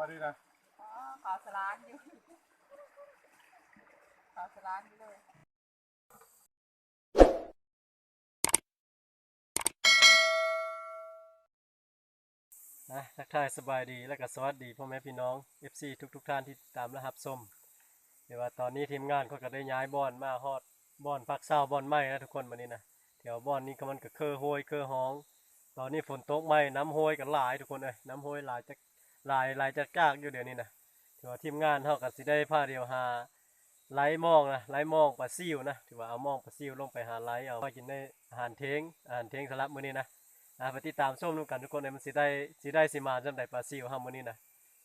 มาดีนะอ๋อขาวสลานอยู่ขาวสลานอยู่เลยนะทักทายสบายดีและก็สวัสดีพ่อแม่พี่น้อง FC ทุกทุกๆท่านที่ตามและรับชมเดี๋ยวว่าตอนนี้ทีมงานเขาก็ได้ย้ายบอนมาฮอดบอนพักเศร้าบอนไม้นะทุกคนวันนี้นะแถวบอนนี้ก็มันก็เคอโหยเคอห้อง ตอนนี้ฝนตกไหมน้ำโหยกันหลายทุกคนเลยน้ำโหยหลายจะ หลายหลายจะกากอยู่เดี๋ยวนี้นะถือว่าทีมงานเขาก็สิได้พาเดียวหาไล่มองนะไล่มองปลาซิวนะถือว่าเอามองปลาซิวลงไปหาไล่เอาไปกินในอาหารเทงอาหารเทงสำหรับมื้อนี้นะอ่าไปติดตามชมดูกันทุกคนเลยมันสิได้สิได้สิมาจำได้ปลาซิวเฮามื้อนี้นะ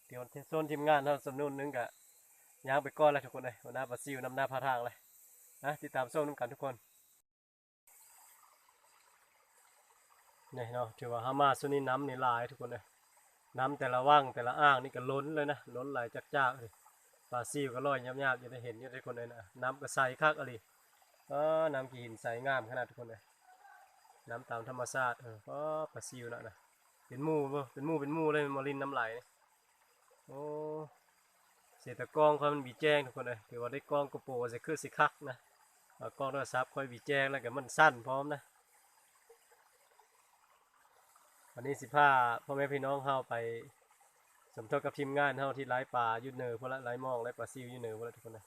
เดี๋ยวโซนทีมงานเฮาสำนุนนึงก็ย่างไปก่อนแล้วทุกคนเลยหัวหน้าปลาซิวนำหน้าพาทางเลยนะติดตามชมดูกันทุกคนนี่เนาะถือว่าเฮามาสุนี้น้ำนี่ลายทุกคนเลย น้ำแต่ละว่างแต่ละอ่างนี่ก็ล้นเลยนะล้นไหลจากจากๆเลยปลาซิวก็ลอยยาบๆอยู่ได้เห็นอยู่ทุกคนเลยนะน้ำก็ใสคักอะไรเออน้ำกี่หินใสงามขนาดทุกคนเลยน้ำตามธรรมชาติเออก็ปลาซิวนะนะเป็นมูบ่เป็นมูเป็นมูเลยมาลินน้ำไหลโอ้เสียแต่กล้องเขามันบีแจ้งทุกคนเลยถือว่าได้กล้องกระโปรงจะคือสิคักนะกล้องโทรศัพท์ค่อยบีแจ้งแล้วก็มันสั้นพร้อมนะ วันนี้สิพาพ่อแม่พี่น้องเฮาไป สมทบกับทีมงานเฮาที่ไล่ปลายุดเนอร์พวกละไล่มองไล่ปลาซิวยุดเนอร์พวกละทุกคนเนี่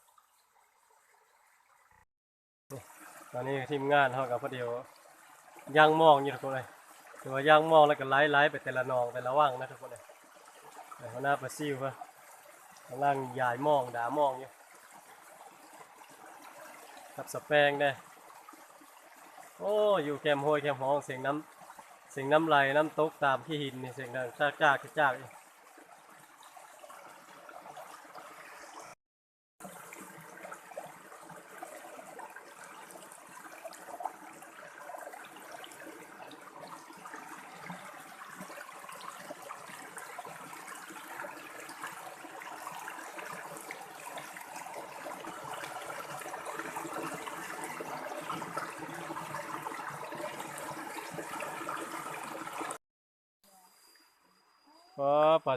ตอนนี้ทีมงานเฮากับพอเดียวย่างมองอยู่ทุกคนเลยถือว่าย่างมองแล้วก็ไล่ไล่ไปแต่ละนองแต่ละว่างนะทุกคนเลยหน้าปลาซิวเพื่อข้างล่างยายมองด่ามองอยู่กับสแปงได้โอ้อยู่แคมห้วยแคมห้องเสียงน้ำ สียงน้ำไหลน้ำตกตามที่หินนี่เสียงดังจากจากจาก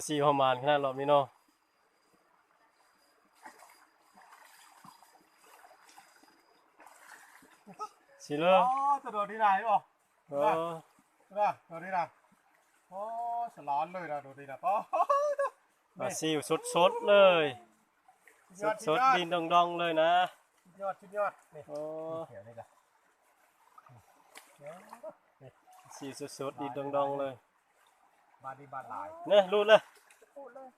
ซิวประมาณขนาดรอบนี้เนาะสิเลอ๋ออจะโดดที่ไหนบ่เออนะโดดที่ไหนโอ้สลอนเลยนะโดดที่ไหนโอ้ปลาซิวสดสดๆเลยสดสดๆดินดองดองๆเลยนะยอดชิ้นยอดนี่โอ้เขียวนี่จ้ะสีสดสดๆดินดองดองๆเลยบานดีบานหลายเนี่ยรูดเลย พูดเลย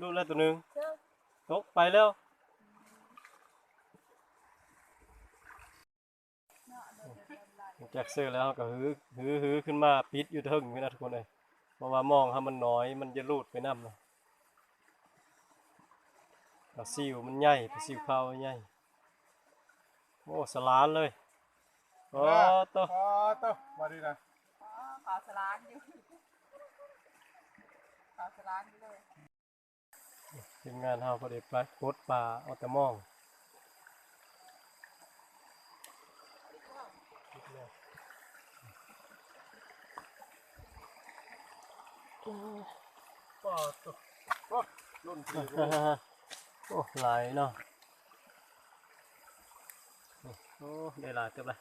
รูดเลยตัวหนึ่งเจ้าตกไปแล้วเนาะเดินเดินไหลจากเสื้อแล้วก็ฮือฮือฮือขึ้นมาปิดอยู่เทึงนี่นะทุกคนเลยเพราะว่ามองให้มันน้อยมันจะรูดไปน้ำเลยปลาซิวมันใหญ่ปลาซิวขาวใหญ่โอ้สลานเลยโอ้ตัว อ๋อตัวมาดีนะอ๋อขาวสลานอยู่ ขาวสลานอยู่เลยทีมงานเฮาพอดีปลาโคดปลาเอาแต่มองป้าตัวโอ้รุ่นสีโอ้หลายเนาะโอ้ได้หลายเต็มเลย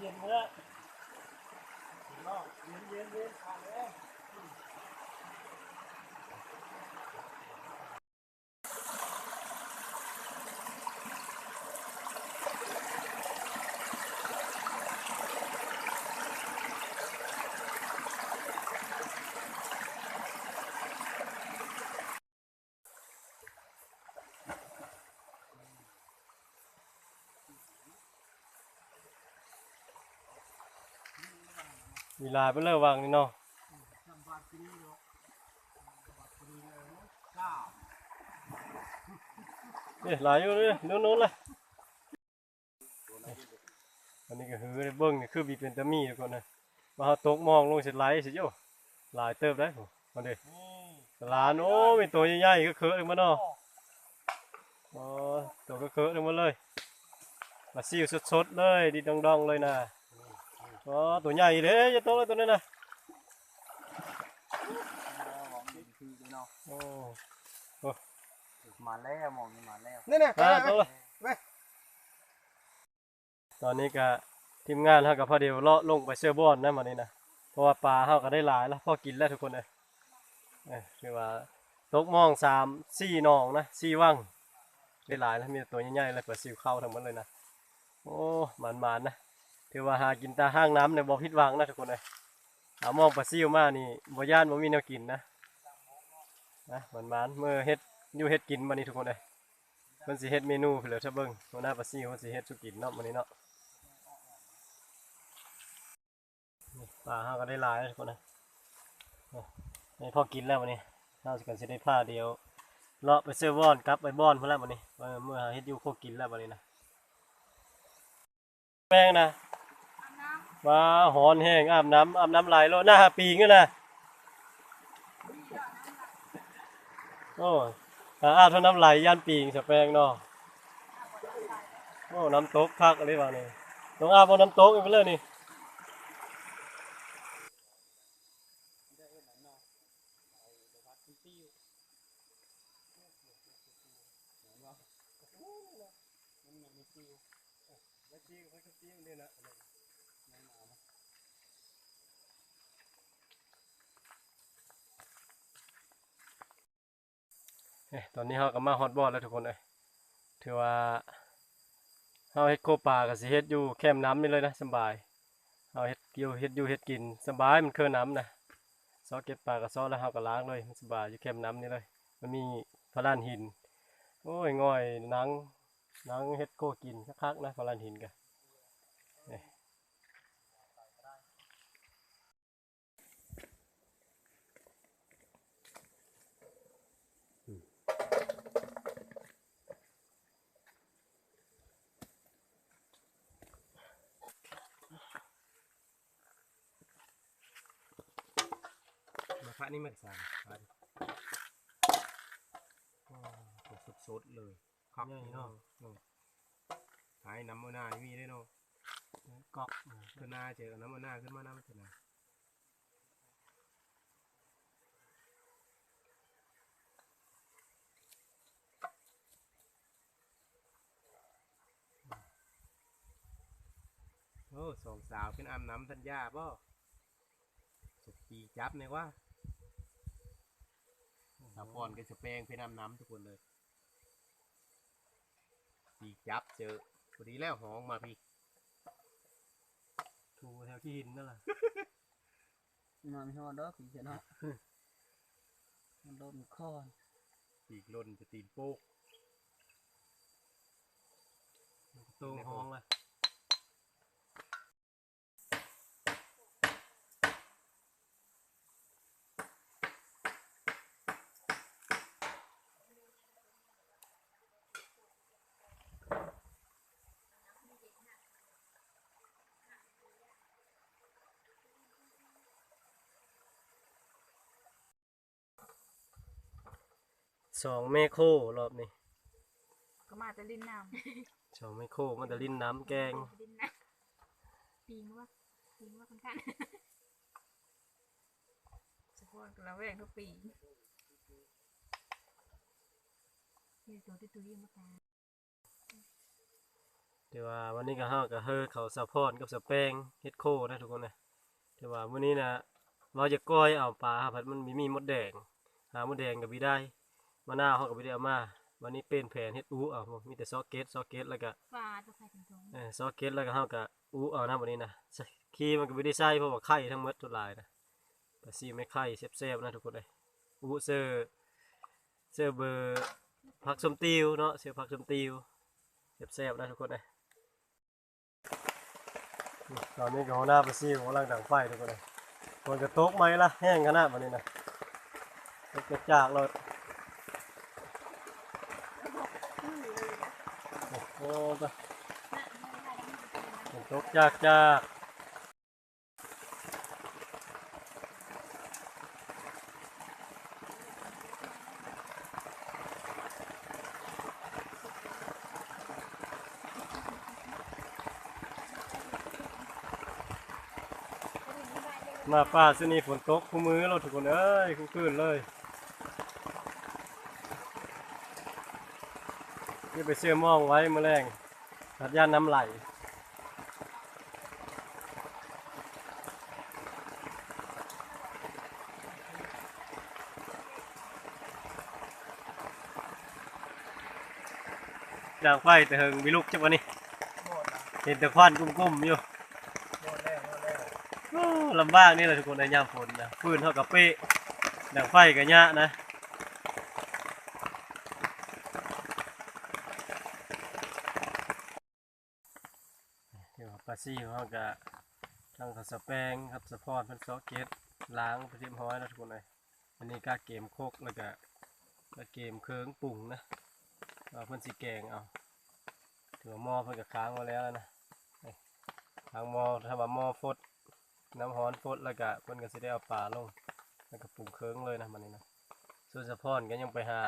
เย็นเลยเย็นเย็นเย็นผ่านเลย มีลายไปเลยวางนี่เนาะเนาะบานที่นี่หลายอยู่เลยนู้นนู้นเลยอันนี้ก็คือเบิ้งนี่คือมีเป็นตะมีทุกคนนะมาเฮาตกมองลงเสร็จไหลสิโยหลายเติบได้ผมมาดิสลานโอ้มีตัวใหญ่ๆก็เคอะมาเนาะอ๋อตัวก็เคอะมาเลยมาซิวสดๆเลยดีดองๆเลยนะ อ๋อตัวใหญ่เด้จะโตเลยตัวนั้นนะโอ้มาแล้วมองนี่มาแล้วนี่เนี่ยอ่าไปโตไปเลยไปตอนนี้ก็ทีมงานเฮากับพอเดียวเลาะลงไปเสื้อบอนนะมานี่นะเพราะว่าปลาเฮาก็ได้หลายแล้วพอกินแล้วทุกคนเลยเอ้ยคือว่าตกมองสามสี่หนองนะสี่วังได้หลายแล้วมีแต่ตัวใหญ่ๆเลยปลาซิวเข้าทั้งหมดเลยนะโอ้หมานๆนะ ถือว่าหากินตาห้างน้ำในบ่ผิดวังนะทุกคนเลยหามองปลาซิวมานี่บ่ย่านบ่มีแนวกินนะนะหมานเมื่อเฮ็ดอยู่เฮ็ดกินมานี่ทุกคนเลยเพิ่นสิเฮ็ดเมนูเพิ่นเลยถ้าเบิ่งหัวหน้าปลาซิวเพิ่นสิเฮ็ดสุกินเนาะมื้อนี้เนาะปลาเฮาก็ได้หลายทุกคนนะเอาให้พอกินแล้ววันนี้เราสิกันสิได้ผ้าเดียวเลาะไปเสื้อบ้อนกลับไปบอนเพื่อแล้ววันนี้ว่เมื่อเฮ็ดอยู่โคกินแล้ววันนี้นะแป้งนะ มาหอนแห้งอาบน้ำอาบน้ำไหลายแล้วหน้าปีงนี่นะโอ้อาบเท่าน้ำไหลย่านปีงสแปงเนาะโอ้น้ำตกคักอะไรวะนี่ต้องอาบบนน้ำตกอีกไปเลยนี่ ตอนนี้เราก็มาฮอตบอลแล้วทุกคนเลยถือว่าเราเฮ็ดโคปลากับสิเฮ็ดอยู่แคมป์น้ำนี่เลยนะสบายเราเฮ็ดอยู่เฮ็ดอยู่เฮ็ดกินสบายมันเคือน้ำนะซอเก็บปลากับซอแล้วเราก็ล้างเลยมันสบายอยู่แคมป์น้ำนี่เลย มันมีพลานหินโอ้ยง่อยนังนังเฮ็ดโคกินคักๆนะพลานหินกั พระนี่มันสามพระสดสดๆเลยครับใหญ่เนาะหายน้ำมันหน้านี่มีได้เนาะเกาะขึ้นหน้าเจอน้ำมันหน้าขึ้นมาน้ำขึ้นหน้าโอ้สองสาวเป็นอาบน้ำทัญญาบ่สุกปีจับเนี่ยว่า สาวปอนก็จะแปลงเป็นอาบน้ำทุกคนเลยปีจับเจอพอดีแล้วหองมาพี่ถูแถวที่หินนั่นแหละนอนหัวดอกพี่เนาะมันโดนคอนปีกลนจะตีนโป๊กตรงห้องละ สองเมโครรอบนี้ำก็มาแต่ลิ้นน้สองเมโครมันจะลิ้นน้ำแกงำลิ้นน้ำปีงว่าปีงว่าค่อนข้างสะโพกเราแหวงทุกปีนี่ตัวที่ตัวยิ่งมากแต่ว่าวันนี้ก็เฮาก็เฮอเขาสะพอนกับสะแปงเฮ็ดโคนะทุกคนนะแต่ว่ามื้อนี้นะเราจะก้อยเอาปลาผัดมันมีมีมดแดง หามดแดงก็บ่ได้ มะนาวเฮาก็บ่ได้เอามาวันนี้เป็นแผนเฮ็ดอูเอามีแต่ซอกเก็ตซอกเก็ตแล้วก็ฟ้าจะใส่ถึงตรงเออซอกเก็ตแล้วก็เฮาก็อูเอานะวันนี้นะใส่ขี้มันก็บ่ได้ใส่เพราะว่าไข่ทั้งหมดทุกหลายนะปลาซีไม่ไข่แซ่บๆนะทุกคนเลยอูเซอร์เซอร์เบอร์ผักสมติวเนาะเซอร์ผักสมติวแซ่บๆนะทุกคนเลยตอนนี้ก็หัวหน้าปลาซิวกำลังดังไฟทุกคนเลยฝนจะตกไหมล่ะแห้งขนาดวันนี้นะตกกจากรถโอ้โหไปฝนตกจากจากมาป้าสนี่ฝนตกคู่มือเราทุกคนเอ้ยคู่คืนเลยนี่ไปเชื่อมองไว้มื่อแรง ตัดย่านน้ำไหลดังไฟแต่เฮิงมีลูกจังวะนี่หมดละเห็นแต่ควันกุ้มๆอยู่หมดแล้วหมดแล้วโอ้ลำบากนี่แหละทุกคนในยามฝนนะฟืนเท่ากับเป๊ะดังไฟกับยะนะเดี๋ยวปลา ซี่เขาก็ทั้งขัดสแปงครับสะพอนเพันซอกเกตล้างไปเรียบร้อยแล้วทุกคนเลยอันนี้ก็เกมโคกแล้วก็ก็เกมเคิงปุ่งนะเอาเพิ่นสีแกงเอาถือว่าหม้อเพิ่นก็ค้างมาแล้วนะทางหม้อถ้าว่าหม้อฟดน้ำฮ้อนฟดแล้วก็เพิ่นก็สิได้เอาปลาลงแล้วก็ปรุงเคืองเลยนะมันนี่นะส่วนสะพอนก็ยังไปหา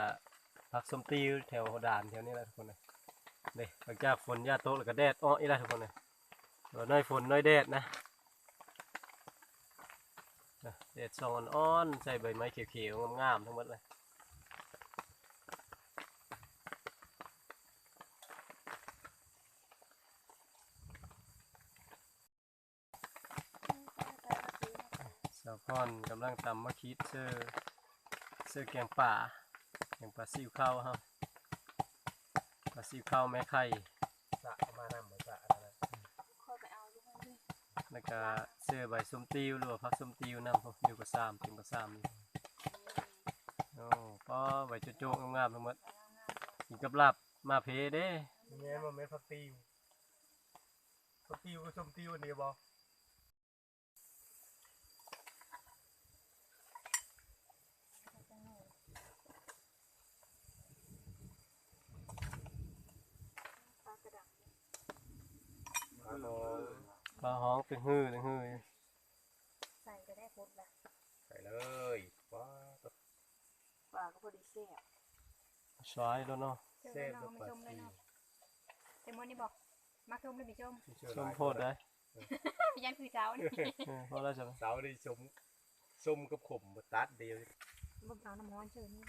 ผักส้มตีแถวด่านแถวนี้แหละทุกคนเลยเด้หลังจากฝนยาโตกแล้วก็แดดอ้ออีกแล้วทุกคนเลย เดี๋ยวน้อยฝนน้อยแดดนะแดดส่องอ่อนๆใส่ใบไม้เขียวๆงามๆทั้งหมดเลยสะพอนกำลังตำมะคิดเสื้อเสื้อแกงป่าแกงปลาซิวข้าวครับปลาซิวข้าวแม่ไข่สะมานำมาสะ แล้วก็เสื้อใบส้มติวหรือว่าผักส้มติวน้ำอยู่กับซ้ำเต็มกับซ้ำนี่โอ้ป้อใบโจ๊กๆงามๆทั้งหมดกินกับลาบมาเพเด้นี่แม่นไม่ผักติวผักติวกับส้มติวนี่บ่ ปลากระดัง ปลาหอม ปลา ห้องตึงฮื้อตึงฮื้อใส่ก็ได้พดละใส่เลยว้าก็ปลาก็พอดีเสียบสวายแล้วเนาะเจ้าเราไม่ชมเลยเนาะเต็มมดนี่บอกมาชมเลยพี่ชมเชื่อส้หมลายโพดได้พี่ยันคือเจ้านี่เออพอแล้วจ้ะเสาได้สมส้มกับขมบ่ตัดเดียวบนเสาน้ำร้อนเชิญนี่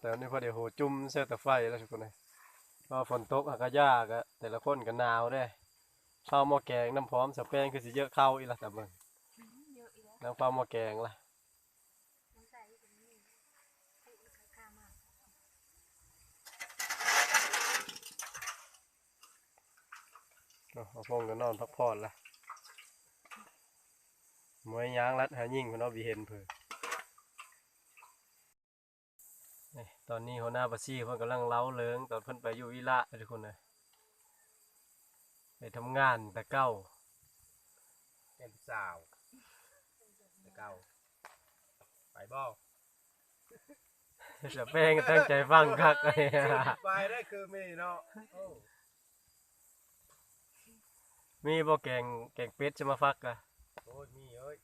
แต่อันนี้พอเดี๋ยวโหจุ่มเสื้อแต่ไฟแล้วทุกคนเลยพอฝนตกอากาศยากอะแต่ละคนก็หนาวได้ข้าวหม้อแกงน้ำพร้อมสเปงคือสิเยอะเข้าอีกละแต่เบิ่งเยอะอีกแล้วน้ำข้าวหม้อแกงล่ะน้ำใส่อยู่ตรงนี้ให้อีกข้ามากเนาะเอาพงก็นอนพักผ่อนละมวยยางรัดหายิ่งคนเอาบีเห็นเผื่อ นี่ตอนนี้หัวหน้าบัซี่เพิ่นกำลังเล้าเลิงตอนเพิ่นไปอยู่วิระทุกคนเลยไปทำงานแต่เก้าแก่นสาวแต่เก่าไปบ่สเปงก็ตั้งใจฟังคักเลยไปได้คือมีเนาะโอ้มีบ่แกงแกงเป็ดจะมาฟักอะโอ้ยมีเอ้ย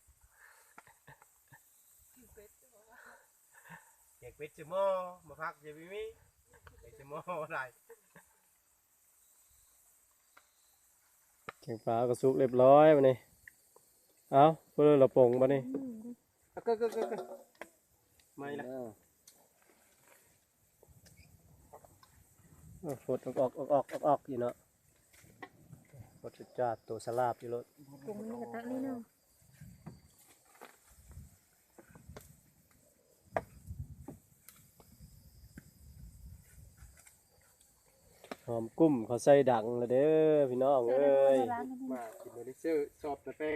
เด็ กเป็ดจะหม้อมาพักจะมีมีเด็กจะหม้อะได้แกงปลาก็สุกเรียบร้อยมาเนี่เอาเพื่อเราปงมาเนี่ก็ก็ก็ก็ไม่ละเอดออกออกออกออกออกออกอยู่เนาะฟดจุดจาตัวสลาบอยู่รถปรุงนี่กระตักนี่เนึงห อมกุ้มเขาใส่ดังเลยเด้อพี่น้องเอ้ยร้านมันมากินโดนิเซอร์ชอบแต่แป้ง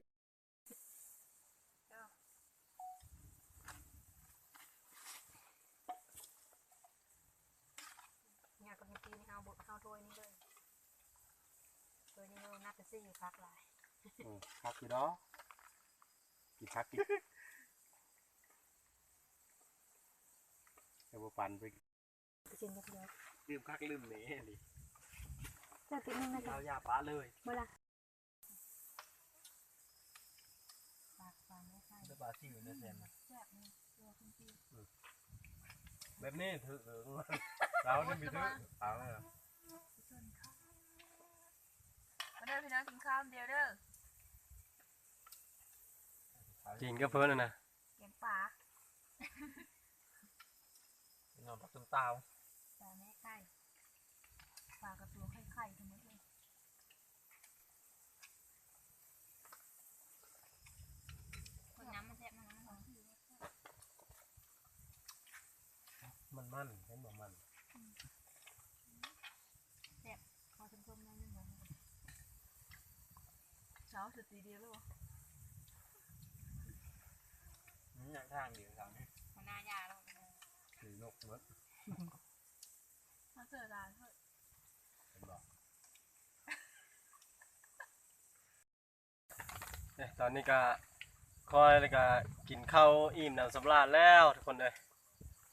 เนี่ยกับเมื่อกี้นี่เอาบดเอาถ้วยนี่เลยถ้วยนี้เรานัดจะซี่อยู่พักหลายอืมพักอยู่ดอกกินพักกินแต่บ่ปั่นไปไปกินกันเลยลืมคักลืมเหน่ดิ เจ้าติ๊กนึงนะจ๊ะเอายาป้าเลยเมื่อไรฝากฟังไม่ใช่จะปลาซิวในแซมนะแซ่บนี่ตัวคุณพี่แบบนี้ถือเออเราเนี่ยมีถือเอาเลยเหรอมาเด้อพี่น้องกินข้าวเดียวเด้อกินก็เพิ่นน่ะนะเก็บปลานอนปักต้นตาวปลาแม่ไข่ ปลากระตัวไข่ไข่ทั้งหมดเลยคนน้ำมันแซ่บมันน้ำมันมันมันเห็นบ่มันขอส้มๆหน่อยนึงเลยเช้าสุดทีเดียวเลยวะอย่างทางเดียวทางนี้หัวหน้ายาแล้วสีนกมดมาเสือลายเถอะ เห็นบ่ เนี่ยต อนนี้ก็คอยแล้วก็กินข้าวอิ่มน้ำสำราญแล้วทุกคนเลย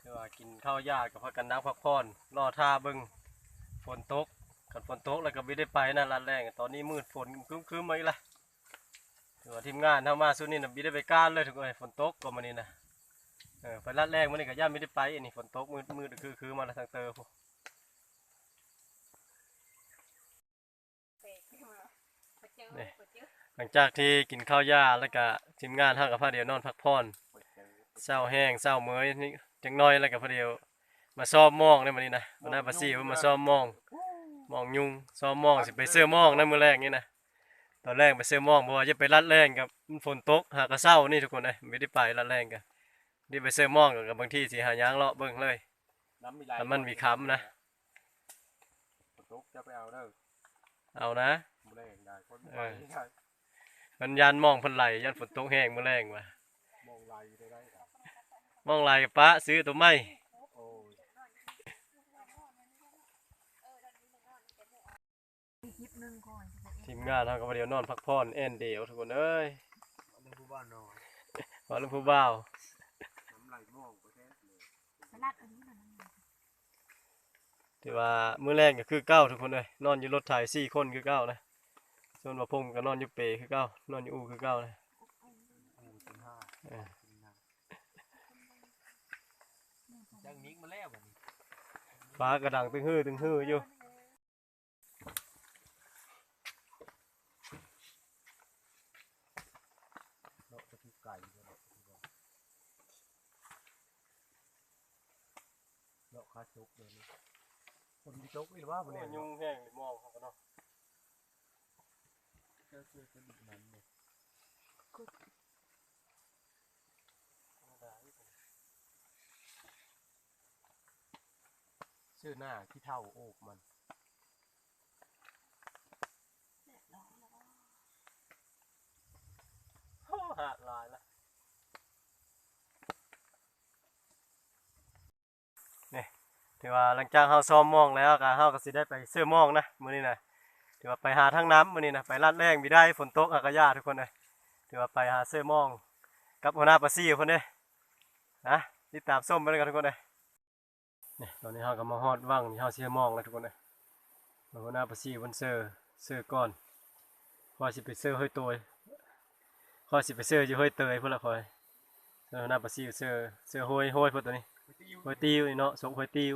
ถือว่ากินข้าวยากกับพักกันนักพักผ่อนรอท่าบิ่งฝนตกกันฝนตกแล้วก็ไม่ได้ไปนะร้านแรงตอนนี้มืดฝนครึ้มๆมาอีกละถือว่าทีมงานเข้ามาสุดนี่นะไม่ได้ไปก้านเลยทุกคนฝนตกก็มานี่นะเออไปร้านแรงมานี่ก็ย่าไม่ได้ไปอันนี้ฝนตกมืดมืดคือคือมาแล้วทางเตอร์พวก เปกไปเจอไปเจอ ห ลังจากที่กินข้าวยาแล้วก็ทีมงานเท่ากับพาเดียวนอนพักผ่อนเปิดเจอเศร้าแห้งเศร้าเมื่อยนี่จังน้อยแล้วก็พอเดียว มาซ้อมหมองได้มานี่นะมาหน้าปาซี่ว่ามาซ้อมหมองหมองยุงซ้อมหมองสิไปเสื้อหมองนั่นมื้อแรกนี่นะตอนแรกไปเสื้อหมองเพราะว่าจะไปรัดแรงกับมันฝนตกหากระเศร้านี่ทุกคนเลยไม่ได้ไปรัดแรงกันนี่ไปเสื้อหมองกับบางที่สิหายางเลาะเบิ่งเลยน้ำมีลายแต่มันมีค้ำนะฝนตกจะไปเอาเด้อเอานะบ่ได้ได้คนเอไปอได้ มันยันหมองเพิ่นไหลยันฝนตกแห้งมื้อแรงว่ะมองลายได้ได้ครับหมองไหลปะซื้อตัวไม้โอ้ยคลิปหนึ่งก่อนทีมงานเฮาก็พอเดียวนอนพักผ่อนแอนเดียวทุกคนเอ้ยเรื่องผู้บ้านนอนว่าลุงผู้บ่าวน้ำไหลมองประเทศเลยไปลาดอันนี้หน่อยนะที่ว่ามื้อแรกก็คือเก้าทุกคนเลยนอนอยู่รถไถสี่คนคือเก้านะ ส่วนว่าพงก็นอนอยู่เปคือเก้านอนอยู่อูคือเก้านะอูเป็นห้าเออเป็นห้าจังนิกมาแล้วบัดนี้ฟ้ากระดังตึงฮื้อตึงฮื้ออยู่เนาะจะคือไก่เนาะเนาะคาชุกเลยนี่คนมีจกอีหรือว่าบ่เนี่ยยุงแห้งมองเขาก็เนาะ เจ้าคือจะดิบนั้นเนี่ยชื่อหน้าที่เท่าโอบมันโอ้หาดลายละนี่ถือว่าหลังจากเฮาซ้อมมองแล้วก็เฮาก็สิได้ไปเสื้อมองนะมื้อนี้นะ ถือว่าไปหาทางน้ำมื้อนี้นะไปลาดแรงมีได้ฝนตกอากาศยาทุกคนเลยถือว่าไปหาเสื้อมอง กับหัวหน้าปาซี่คนเด้นะติดตามส้มไปเลยกันทุกคนเลยนี่ตอนนี้เฮาก็มาฮอดวังที่เฮาเสื้อมองแล้วทุกคนเลยหัวหน้าปาซี่เพิ่นเสื้อเสื้อก่อนว่าสิไปเสื้อห้อยตัวคอยสิไปเสื้ออยู่ห้อยเตยพุ่นละคอยเสื้อหัวหน้าปาซี่เสื้อเสื้อห้อยห้อยพุ่นตัวนี้ห้อยติวนี่เนาะสงห้อยติว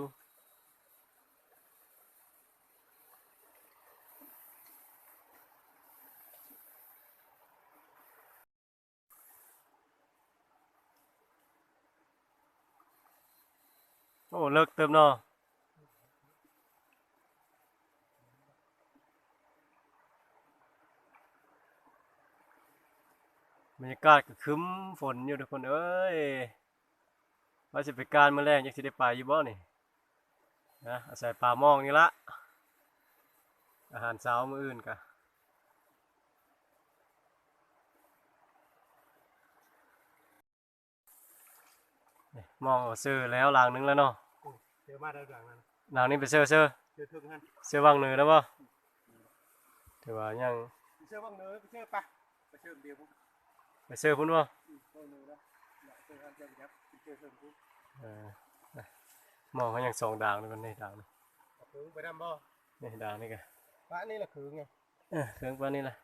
โอ้เลิกเติมเนาะบรรยากาศก็คึ้มฝนอยู่ทุกคนเอ้ยว่าสิไปการเมื่อแรงยังสิได้ไปอยู่บ่นี่นะอาศัยป่ามองนี่ละอาหารเช้ามื้ออื่นกะมองเอาซื้อแล้วหลังนึงแล้วเนาะ เจอมาได้ดังนั้นหลังนี้ไปซื้อซื้อเจอทึกนั้นซื้อวังเหนือแล้วบ่ถือว่ายังไปเชื่อบ้างเนยไปเชื่อปะไปเชื่อเดียวพวกไปเซอร์พุ่นบ่บ้างเนยนะอยากเชื่ออันเจ้ายับไปเชื่อเชื่อพวกเออนะมองเขายังสองด่างเลยมันนี่ด่างนี่เอาคืนไปดำบ่นี่ด่างนี่ก็ปะนี่แหละคืนไงเออเครื่องปานนี้ล่ะ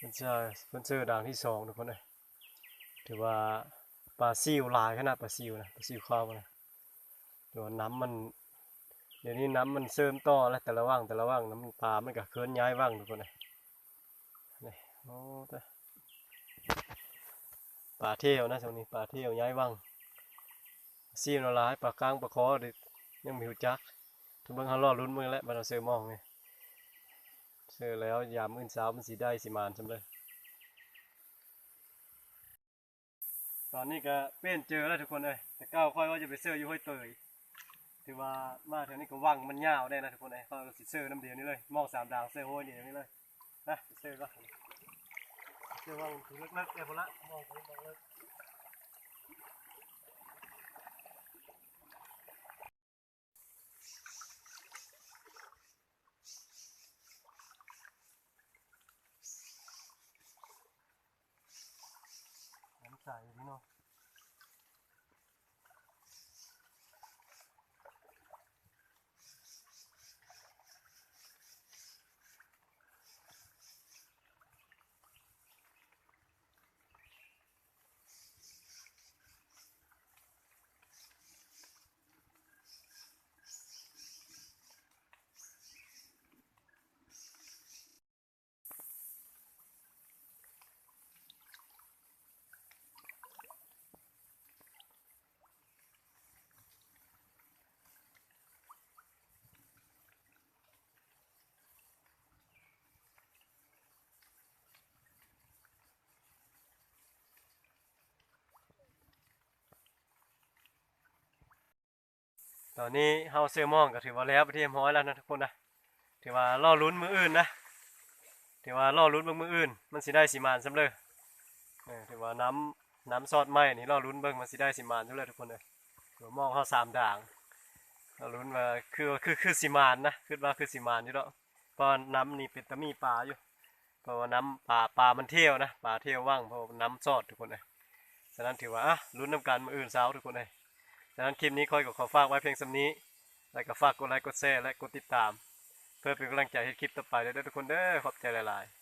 มันจะมันเจอด่างที่สองทุกคนเลยถือว่า ปลาซิวลายขนาดปลาซิวนะปลาซิวข้าวนะต่ว่าน้ำมันเดี๋ยวนี้น้ำมันเสริมต่อแล้วแต่ละว่างแต่ละว่างน้ำมันปลามันก็เคลื่อนย้ายว่างทุกคนเลยนี่โอ้ตะปลาเที่ยวนะตรงนี้ปลาเที่ยวย้ายว่างซีนอะไรปลากลางปลาคอด็กยังม่รู้จักทุกเบิ่งเขารอลุ้นมือแล้วมันเอาเสือมองนี่เสือแล้วยามอื่นเช้ามันสีได้สีมานจำเลย ตอนนี้ก็เป้นเจอแล้วทุกคนเลยแต่ก้าวค่อยว่าจะไปเสืออยู่ห้วยเตยถือว่ามาแถวนี้ก็วังมันยาวได้นะทุกคนเลยเขาสิเซอร์น้ำเดียวนี้เลยมองสามดาวเซอร์ห้ยเดียวนี้เลยนะเซอร์ก็เซอร์วังถือเล็กๆเลยพอละมองไปมองเลิก ตอนนี้เฮาเซอร์มองก็ถือว่าแล้วไปที่เรียบร้อยแล้วนะทุกคนนะถือว่าล่อลุ้นมืออื่นนะถือว่าล่อลุ้นเบิ่งมืออื่น มันสิได้สิมานสำเร็จเอถือว่าน้ำน้ำซอสไหมนี่ล่อลุ้นเบิ่งมันสิได้สิมานสำเร็จทุกคนเลยถือว่ามองเฮาสามด่างล่อลุ้นว่าคือคือคือสิมานนะคิดว่าคือสิมานอยู่แล้วเพราะน้ำนี่เป็นตะมีปลาอยู่เพราะว่าน้ำปลาปลามันเที่ยวนะปลาเที่ยวว่างเพราะน้ำซอดทุกคนเลยฉะนั้นถือว่าอะลุ้นน้ำกันมืออื่นเช้าทุกคนเลยังนั้นคลิปนี้ค่อยก็ขอฝากไว้เพียงสำนี้ แล้วก็ฝากกดไลค์กดแชร์และกดติดตาม เพื่อเป็นกำลังใจให้คลิปต่อไปด้วยเด้อทุกคนเด้อขอบใจหลายๆ